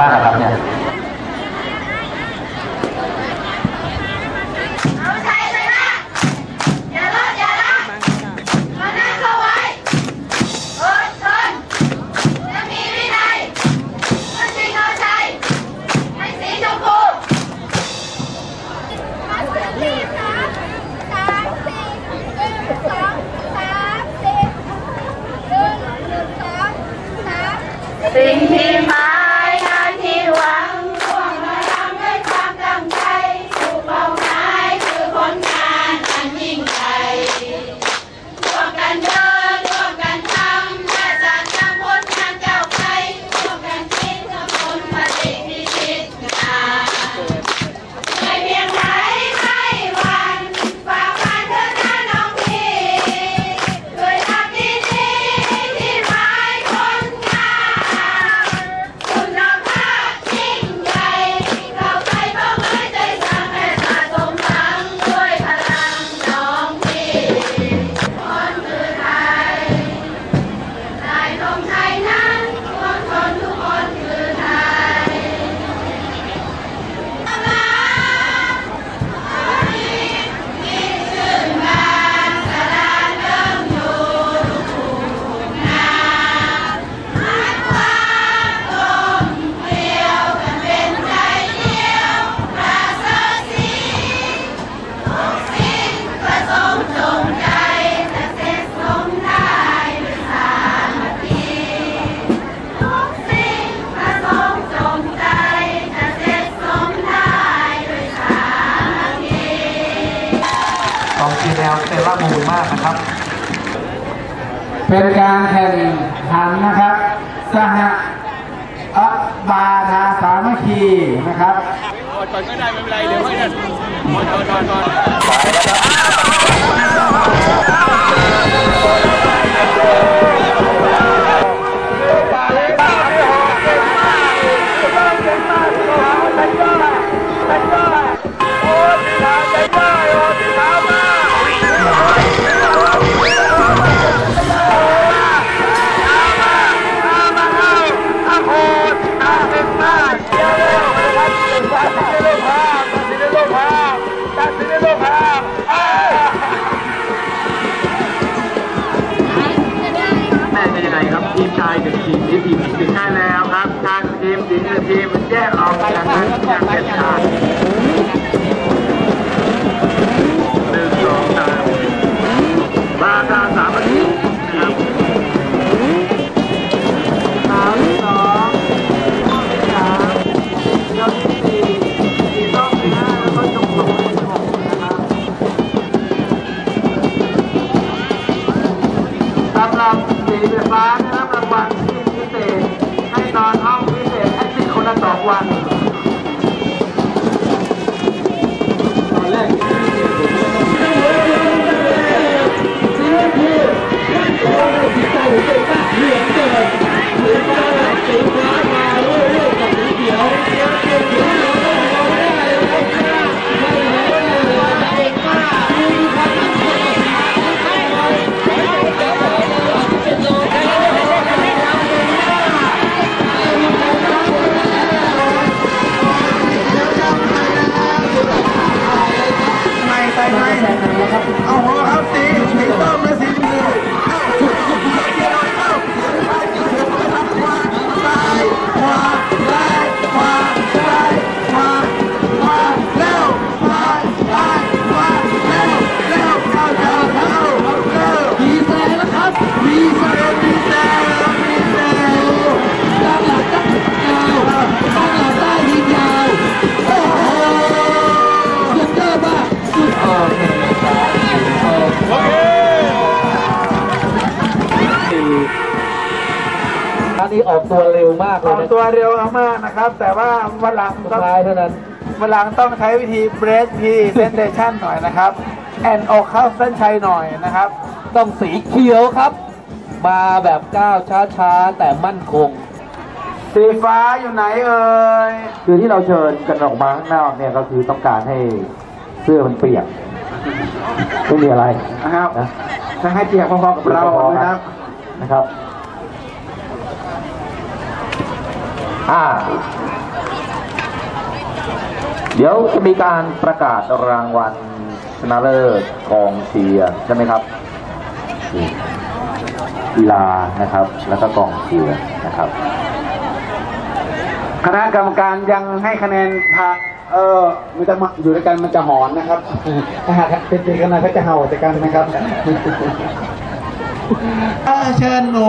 บ้าง รงชัยนะ เป็นล่ามบุญมากนะครับ เป็นการแข่งขันนะครับสหอับานาสามัคคีนะครับอดก่อนก็ได้ไม่เป็นไรเดี๋ยวไม่ได้อดอดอดอด หนึ่งสองสามบ้าสามพันานี้ออกตัวเร็วมากเลยออกตัวเร็วมากนะครับ แต่ว่าวันหลังดต้องท้ายเท่านั้น วันหลังต้องใช้วิธี break presentation หน่อยนะครับ แอนออกเข้าเส้นชัยหน่อยนะครับ ต้องสีเขียวครับ มาแบบก้าวช้าๆ แต่มั่นคง สีฟ้าอยู่ไหนเอ่ย คือที่เราเชิญกันออกมาข้างนอกเนี่ยก็คือต้องการให้เสื้อมันเปียกไม่มีอะไรนะครับนะ จะให้เปียกพอๆกับเรานะครับนะครับ อ่า เดี๋ยวจะมีการประกาศรางวัลชนะเลิศกองเชียร์ใช่ไหมครับนี่กีฬานะครับ แล้วก็กองเชียร์นะครับ คณะกรรมการยังให้คะแนนพาเออมันจะมาอยู่ด้วยกันมันจะหอนนะครับ ถ้าหากเป็นตีกันนะก็จะเห่าแต่กันนะครับเชิญหนู